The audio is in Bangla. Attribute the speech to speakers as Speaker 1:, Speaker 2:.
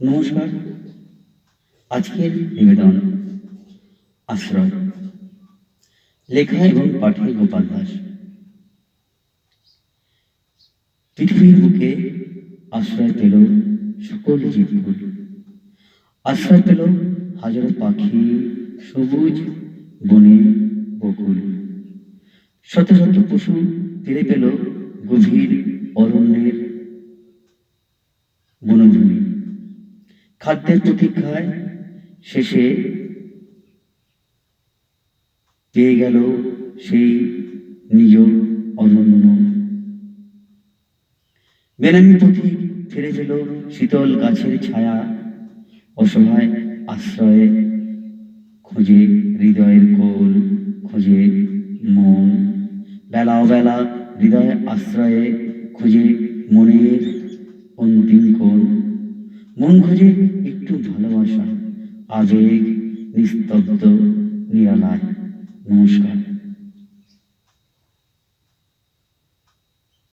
Speaker 1: নমস্কার। আজকের নিবেদন, আশ্রয়। লেখা এবং পাঠে গোপাল দাস। পৃথিবীর বুকে আশ্রয় পেল সকল জীবকুল। আশ্রয় পেল হাজারো পাখি, সবুজ বনে বকুল। শত শত পশু ফিরে পেল গভীর অরণ্যের খাদ্যের প্রতীক্ষায় শেষে পেয়ে গেল সেই নিজ অনন্য। বেনামি পথিক ফিরে পেল শীতল গাছের ছায়া। অসহায় আশ্রয়ে খোঁজে হৃদয়ের কোল, খোঁজে মন। বেলা অবেলা হৃদয় আশ্রয়ে, খুঁজে মনের মন খুঁজে একটু ভালোবাসা। আবেগ নিস্তব্ধ নিরালায়। নমস্কার।